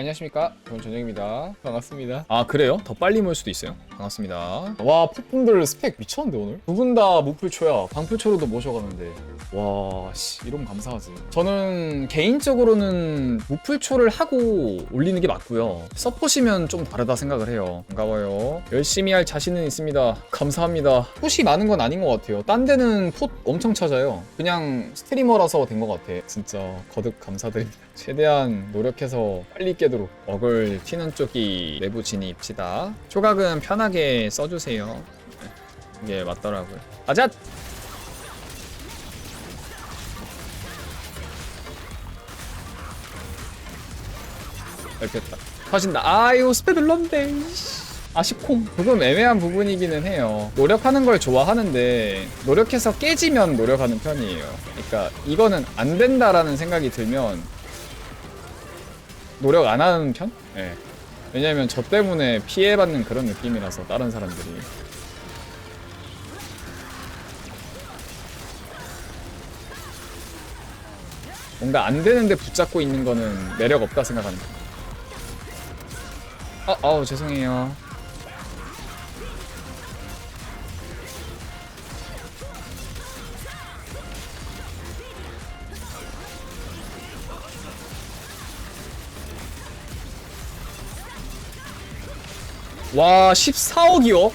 안녕하십니까? 저는 전영입니다. 반갑습니다. 아 그래요? 더 빨리 모일 수도 있어요? 반갑습니다. 와 폭풍들 스펙 미쳤는데 오늘? 두 분 다 무풀초야. 방풀초로도 모셔가는데. 와씨 이러면 감사하지. 저는 개인적으로는 무풀초를 하고 올리는 게 맞고요. 서포시면 좀 다르다 생각을 해요. 반가워요. 열심히 할 자신은 있습니다. 감사합니다. 풋이 많은 건 아닌 것 같아요. 딴 데는 풋 엄청 찾아요. 그냥 스트리머라서 된 것 같아. 진짜 거듭 감사드립니다 최대한 노력해서 빨리 깨도록 먹을 튀는 쪽이 내부 진입시다. 초각은 편하게 써주세요. 네, 이게 맞더라고요. 아자 밟혔다. 터진다. 아유 스페 눌렀는데 이씨. 아쉽콩. 조금 애매한 부분이기는 해요. 노력하는 걸 좋아하는데 노력해서 깨지면 노력하는 편이에요. 그러니까 이거는 안 된다라는 생각이 들면 노력 안 하는 편? 예. 왜냐면 저 때문에 피해받는 그런 느낌이라서 다른 사람들이 뭔가 안 되는데 붙잡고 있는 거는 매력 없다 생각합니다. 아, 아우 죄송해요. 와 14억이요?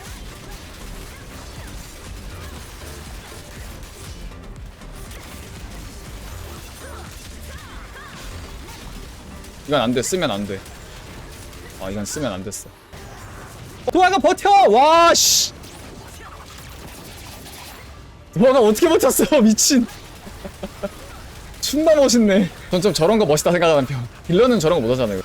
이건 안 돼. 쓰면 안 돼. 아, 이건 쓰면 안 됐어. 도화가 버텨! 와, 씨! 도화가 어떻게 버텼어? 미친. 존나 멋있네. 전 좀 저런 거 멋있다 생각하는 편. 딜러는 저런 거 못 하잖아요.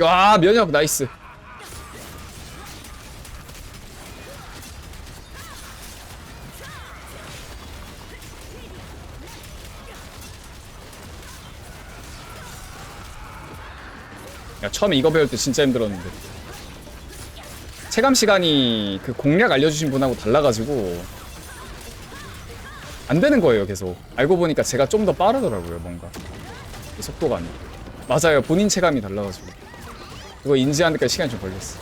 와, 면역 나이스. 야, 처음에 이거 배울 때 진짜 힘들었는데. 체감 시간이 그 공략 알려주신 분하고 달라가지고 안 되는 거예요, 계속. 알고 보니까 제가 좀 더 빠르더라고요, 뭔가. 이 속도감이. 맞아요, 본인 체감이 달라가지고. 그거 인지하는 데까지 시간이 좀 걸렸어.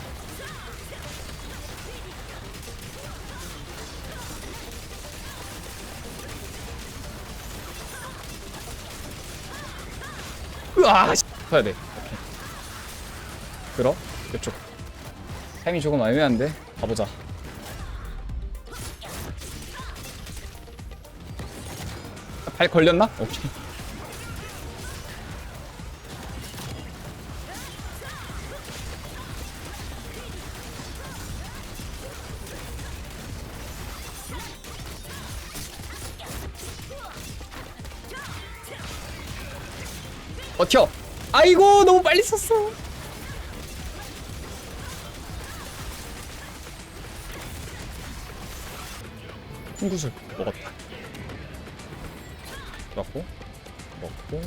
으아! 씨. 해야 돼. 오케이. 들어? 이쪽. 타이밍 조금 애매한데? 가보자. 발 걸렸나? 오케이. 버텨! 아이고 너무 빨리 썼어 풍구술 먹었다 먹고 먹고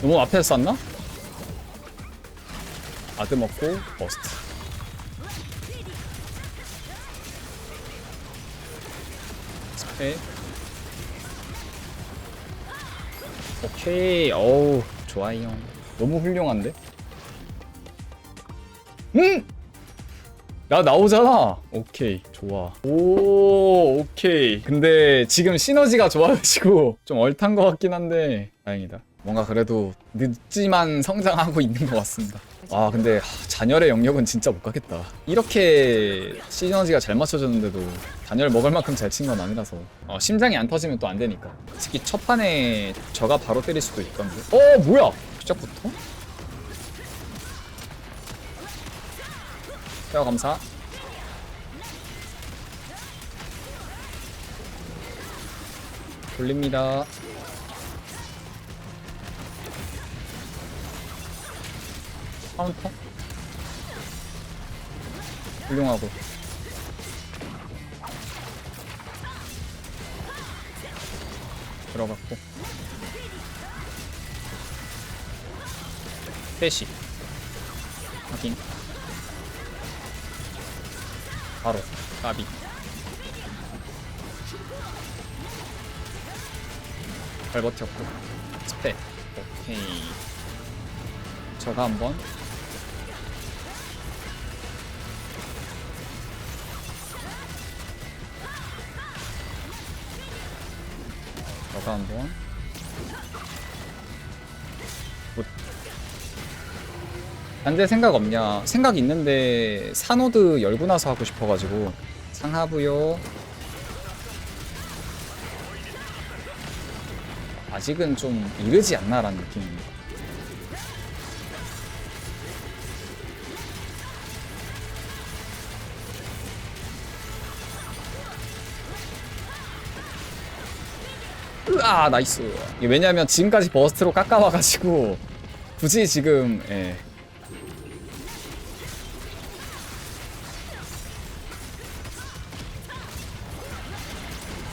너무 앞에서 쐈나? 아드 먹고 버스트 오케이. 오케이. 어우, 좋아요. 너무 훌륭한데? 음! 나 나오잖아. 오케이, 좋아. 오, 오케이. 근데 지금 시너지가 좋아가지고 좀 얼탄 것 같긴 한데 다행이다. 뭔가 그래도 늦지만 성장하고 있는 것 같습니다. 아 근데 하, 잔열의 영역은 진짜 못 가겠다. 이렇게 시너지가 잘 맞춰졌는데도 잔열 먹을 만큼 잘 친 건 아니라서 어, 심장이 안 터지면 또 안 되니까. 특히 첫 판에 저가 바로 때릴 수도 있던데. 어 뭐야? 시작부터? 태워 감사. 돌립니다. 카운터? 훌륭하고. 들어갔고. 패시. 확인. 바로. 까비. 잘 버텼고. 스펙. 오케이. 저가 한번 저가 한번 굿. 안돼 생각 없냐. 생각 있는데 산호드 열고 나서 하고 싶어가지고. 상하부요. 아직은 좀 이르지 않나라는 느낌입니다 아 나이스. 왜냐면 지금까지 버스트로 깎아와가지고 굳이 지금 예.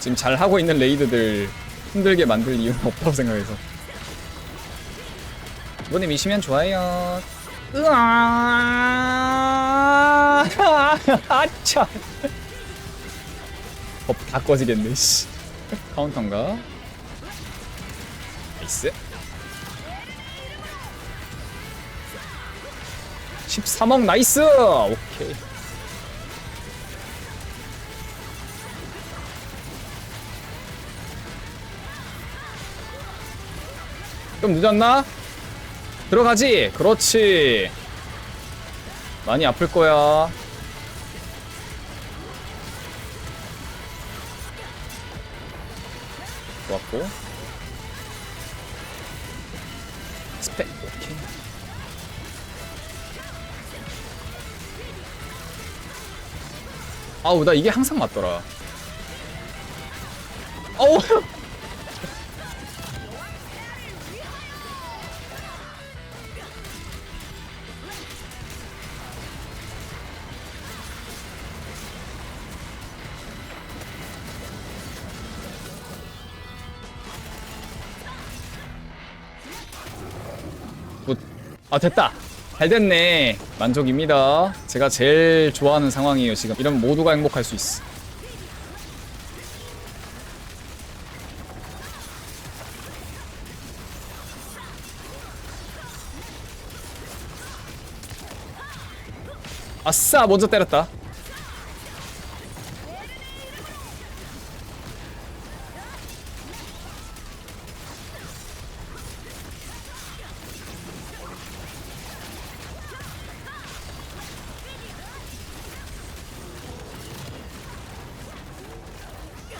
지금 잘 하고 있는 레이드들 힘들게 만들 이유는 없다고 생각해서. 이번에 미시면 좋아요. 으아! 아차! 법다 꺼지겠네 씨. 카운터인가 나이스. 13억 나이스! 오케이. 좀 늦었나? 들어가지? 그렇지. 많이 아플 거야. 좋았고 스펙. 오케이. 아우 나 이게 항상 맞더라. 어우 아 됐다. 잘 됐네. 만족입니다. 제가 제일 좋아하는 상황이에요 지금. 이러면 모두가 행복할 수 있어. 아싸 먼저 때렸다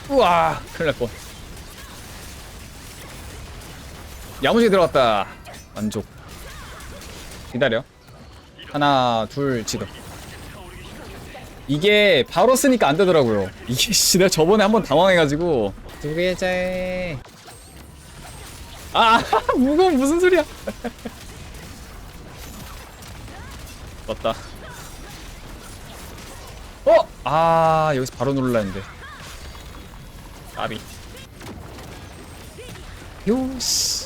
우와 큰일 날뻔 야무지게 들어갔다. 만족. 기다려. 하나 둘 지도. 이게 바로 쓰니까 안 되더라고요. 이게 씨 내가 저번에 한번 당황해가지고. 두 개째. 아 무거운 무슨 소리야. 맞다. 어? 아 여기서 바로 누르려 했는데 까비 요시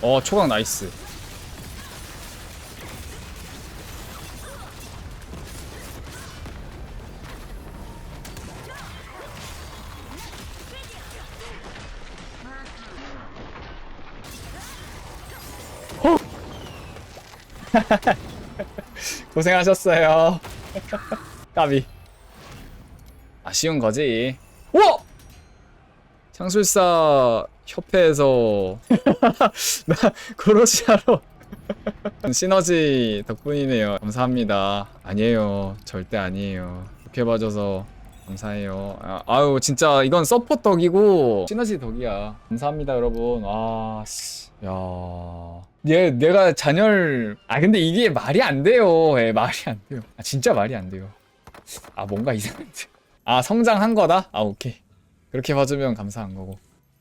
어 초강 나이스 호! 고생하셨어요 까비 아쉬운 거지 오! 창술사 협회에서 나 그로시아로 시너지 덕분이네요. 감사합니다. 아니에요. 절대 아니에요. 좋게 봐줘서 감사해요. 아, 아유 진짜 이건 서포 덕이고 시너지 덕이야. 감사합니다 여러분. 아 씨. 야. 얘 내가 잔열 아 근데 이게 말이 안 돼요. 예, 말이 안 돼요. 아 진짜 말이 안 돼요. 아 뭔가 이상한데. 아 성장한 거다? 아 오케이. 그렇게 봐주면 감사한 거고.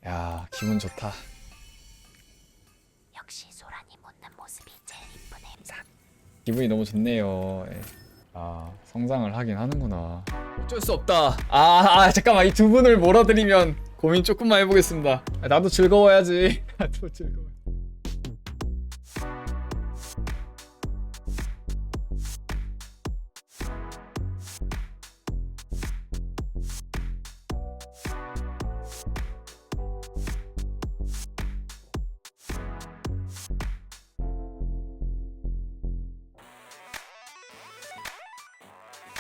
야 기분 좋다. 역시 소란이 묻는 모습이 제일 이쁘네. 기분이 너무 좋네요. 예. 아 성장을 하긴 하는구나. 어쩔 수 없다. 아, 아 잠깐만 이 두 분을 몰아드리면 고민 조금만 해보겠습니다. 아, 나도 즐거워야지. 나도 즐거워.